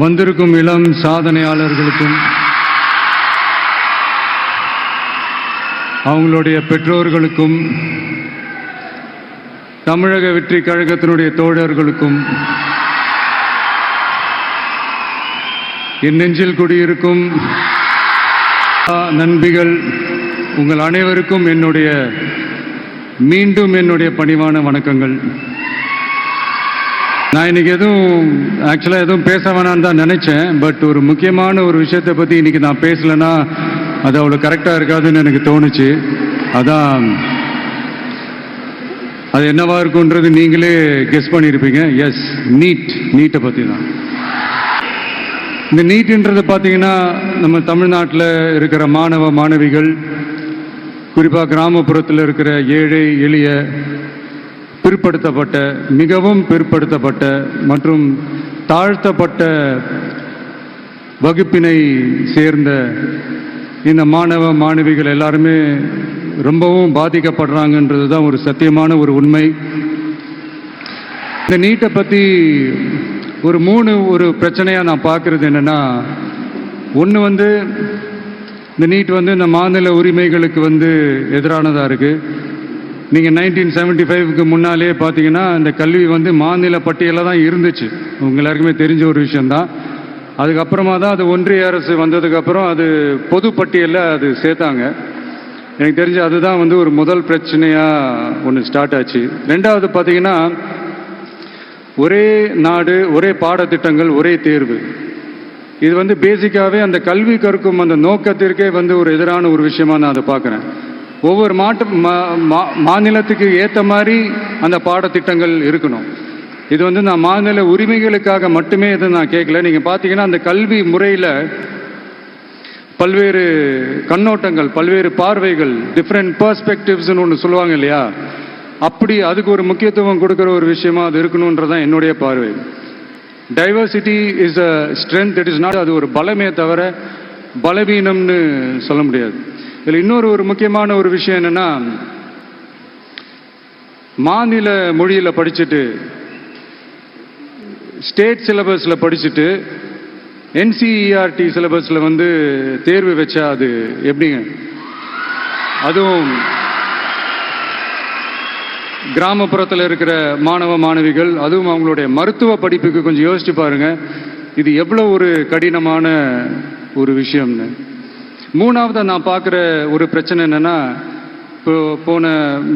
வந்திருக்கும் இளம் சாதனையாளர்களுக்கும் அவங்களுடைய பெற்றோர்களுக்கும் தமிழக வெற்றி கழகத்தினுடைய தோழர்களுக்கும் என் நெஞ்சில் குடியிருக்கும் நண்பிகள் உங்கள் அனைவருக்கும் என்னுடைய மீண்டும் என்னுடைய பணிவான வணக்கங்கள். நான் இன்னைக்கு எதுவும் ஆக்சுவலாக எதுவும் பேச வேணாம்னு தான் நினைச்சேன் பட் ஒரு முக்கியமான ஒரு விஷயத்தை பற்றி இன்னைக்கு நான் பேசலைன்னா அது அவ்வளோ கரெக்டாக இருக்காதுன்னு எனக்கு தோணுச்சு. அதான் அது என்னவா இருக்குன்றது நீங்களே கெஸ் பண்ணியிருப்பீங்க. எஸ் நீட் நீட்டை பற்றி தான். இந்த நீட்டுன்றது பார்த்தீங்கன்னா நம்ம தமிழ்நாட்டில் இருக்கிற மாணவ மாணவிகள் குறிப்பாக கிராமப்புறத்தில் இருக்கிற ஏழை எளிய பிற்படுத்தப்பட்ட மிகவும் பிற்படுத்தப்பட்ட மற்றும் தாழ்த்தப்பட்ட வகுப்பினை சேர்ந்த இந்த மாணவ மாணவிகள் எல்லாருமே ரொம்பவும் பாதிக்கப்படுறாங்கன்றது தான் ஒரு சத்தியமான ஒரு உண்மை. இந்த நீட்டை பற்றி ஒரு மூணு ஒரு பிரச்சனையாக நான் பார்க்குறது என்னென்னா ஒன்று வந்து இந்த நீட் வந்து இந்த மாநில உரிமைகளுக்கு வந்து எதிரானதாக இருக்குது நீங்கள் நைன்டீன் செவன்டி ஃபைவ்க்கு முன்னாலே பார்த்தீங்கன்னா இந்த கல்வி வந்து மாநில பட்டியலில் தான் இருந்துச்சு. உங்கள் எல்லாருக்குமே தெரிஞ்ச ஒரு விஷயந்தான் அதுக்கப்புறமா தான் அது ஒன்றிய அரசு வந்ததுக்கப்புறம் அது பொது பட்டியலில் அது சேர்த்தாங்க. எனக்கு தெரிஞ்சு அதுதான் வந்து ஒரு முதல் பிரச்சனையாக ஒன்று ஸ்டார்ட் ஆச்சு. ரெண்டாவது பார்த்தீங்கன்னா ஒரே நாடு ஒரே பாடத்திட்டங்கள் ஒரே தேர்வு. இது வந்து பேசிக்காகவே அந்த கல்வி கற்கும் அந்த நோக்கத்திற்கே வந்து ஒரு எதிரான ஒரு விஷயமா நான் அதை பார்க்குறேன் ஒவ்வொரு மாட்டு மா- மா- மாநிலத்துக்கு ஏற்ற மாதிரி அந்த பாடத்திட்டங்கள் இருக்கணும். இது வந்து நான் மாநில உரிமைகளுக்காக மட்டுமே இதை நான் கேட்கல. நீங்கள் பார்த்தீங்கன்னா அந்த கல்வி முறையில் பல்வேறு கண்ணோட்டங்கள் பல்வேறு பார்வைகள் டிஃப்ரெண்ட் பர்ஸ்பெக்டிவ்ஸ்னு ஒன்று சொல்லுவாங்க இல்லையா? அப்படி அதுக்கு ஒரு முக்கியத்துவம் கொடுக்குற ஒரு விஷயமா அது இருக்கணுன்றதான் என்னுடைய பார்வை. Diversity is a strength it is not அது ஒரு பலமே தவிர பலவீனம்னு சொல்ல முடியாது. இதில் இன்னொரு ஒரு முக்கியமான ஒரு விஷயம் என்னென்னா மாநில மொழியில் படிச்சுட்டு ஸ்டேட் சிலபஸில் படிச்சுட்டு என்சிஇஆர்டி சிலபஸில் வந்து தேர்வு வச்சா அது எப்படிங்க? அதுவும் கிராமப்புறத்தில் இருக்கிற மாணவ மாணவிகள் அதுவும் அவங்களுடைய மருத்துவ படிப்புக்கு கொஞ்சம் யோசிச்சு பாருங்கள் இது எவ்வளோ ஒரு கடினமான ஒரு விஷயம்னு. மூணாவது நான் பார்க்குற ஒரு பிரச்சனை என்னென்னா இப்போ போன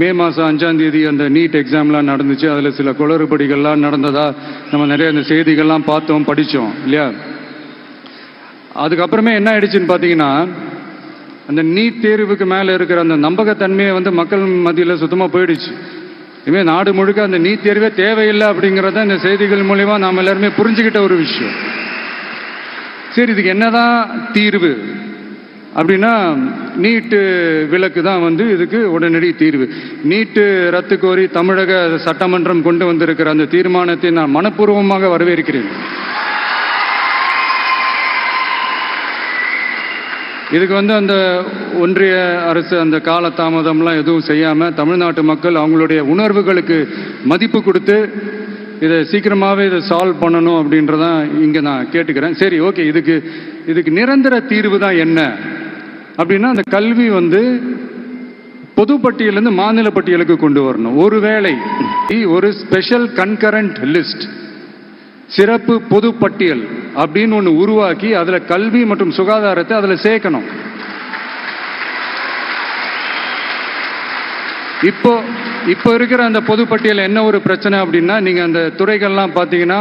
மே மாதம் அஞ்சாம் தேதி அந்த நீட் எக்ஸாம்லாம் நடந்துச்சு. அதில் சில குளறுபடிகள்லாம் நடந்ததா நம்ம நிறைய அந்த செய்திகள்லாம் பார்த்தோம் படித்தோம் இல்லையா? அதுக்கப்புறமே என்ன ஆயிடுச்சுன்னு பார்த்தீங்கன்னா அந்த நீட் தேர்வுக்கு மேலே இருக்கிற அந்த நம்பகத்தன்மையை வந்து மக்கள் மத்தியில் சுத்தமாக போயிடுச்சு. இனிமேல் நாடு முழுக்க அந்த நீட் தேர்வே தேவையில்லை அப்படிங்கிறத இந்த செய்திகள் மூலிமா நாம் எல்லாருமே புரிஞ்சுக்கிட்ட ஒரு விஷயம். சரி இதுக்கு என்னதான் தீர்வு? அப்படின்னா நீட்டு விலக்கு தான் வந்து இதுக்கு உடனடி தீர்வு. நீட்டு ரத்து கோரி தமிழக சட்டமன்றம் கொண்டு வந்திருக்கிற அந்த தீர்மானத்தை நான் மனப்பூர்வமாக வரவேற்கிறேன். இதுக்கு வந்து அந்த ஒன்றிய அரசு அந்த கால தாமதம்லாம் எதுவும் செய்யாமல் தமிழ்நாட்டு மக்கள் அவங்களுடைய உணர்வுகளுக்கு மதிப்பு கொடுத்து இதை சீக்கிரமாகவே இதை சால்வ் பண்ணணும் அப்படின்றதான் இங்கே நான் கேட்டுக்கிறேன். சரி ஓகே இதுக்கு இதுக்கு நிரந்தர தீர்வு தான் என்ன? அப்படின்னா அந்த கல்வி வந்து பொது பட்டியலேருந்து மாநில பட்டியலுக்கு கொண்டு வரணும். ஒருவேளை ஒரு ஸ்பெஷல் கன்கரண்ட் லிஸ்ட் சிறப்பு பொது பட்டியல் அப்படின்னு ஒன்று உருவாக்கி அதில் கல்வி மற்றும் சுகாதாரத்தை அதில் சேர்க்கணும். இப்போ இப்போ இருக்கிற அந்த பொதுப்பட்டியல் என்ன ஒரு பிரச்சனை அப்படின்னா நீங்கள் அந்த துறைகள்லாம் பார்த்தீங்கன்னா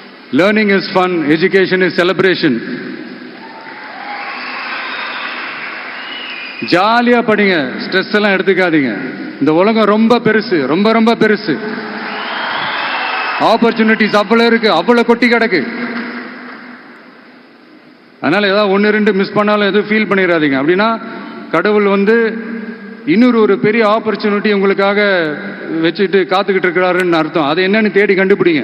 learning is fun education is celebration ஜாலியாக படிங்க ஸ்ட்ரெஸ் எல்லாம் எடுத்துக்காதீங்க. இந்த உலகம் ரொம்ப பெருசு ரொம்ப ரொம்ப பெருசு. ஆப்பர்ச்சுனிட்டிஸ் அவ்வளோ இருக்கு அவ்வளோ கொட்டி கிடக்கு. அதனால ஏதாவது ஒன்று ரெண்டு மிஸ் பண்ணாலும் எதுவும் ஃபீல் பண்ணிடாதீங்க. அப்படின்னா கடவுள் வந்து இன்னொரு ஒரு பெரிய ஆப்பர்ச்சுனிட்டி உங்களுக்காக வச்சுட்டு காத்துக்கிட்டு இருக்கிறாருன்னு அர்த்தம். அது என்னன்னு தேடி கண்டுபிடிங்க.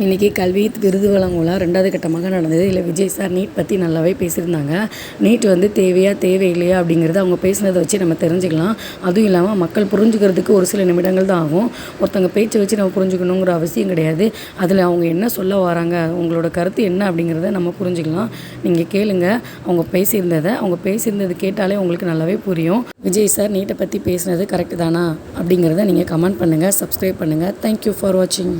இன்றைக்கி கல்வி விருது வழங்குலாம் ரெண்டாவது கட்டமாக நடந்தது. இல்லை விஜய் சார் நீட் பற்றி நல்லாவே பேசியிருந்தாங்க. நீட் வந்து தேவையா தேவையில்லையா அப்படிங்கிறத அவங்க பேசுனதை வச்சு நம்ம தெரிஞ்சுக்கலாம். அதுவும் இல்லாமல் மக்கள் புரிஞ்சுக்கிறதுக்கு ஒரு சில நிமிடங்கள் தான் ஆகும். ஒருத்தவங்க பேச்சை வச்சு நம்ம புரிஞ்சுக்கணுங்கிற அவசியம் கிடையாது. அதில் அவங்க என்ன சொல்ல வராங்க உங்களோட கருத்து என்ன அப்படிங்கிறத நம்ம புரிஞ்சுக்கலாம். நீங்கள் கேளுங்க. அவங்க பேசியிருந்ததை அவங்க பேசியிருந்தது கேட்டாலே உங்களுக்கு நல்லாவே புரியும். விஜய் சார் நீட்டை பற்றி பேசுனது கரெக்டு தானா அப்படிங்கிறத நீங்கள் கமெண்ட் பண்ணுங்கள் சப்ஸ்கிரைப் பண்ணுங்கள் தேங்க்யூ ஃபார் வாட்சிங்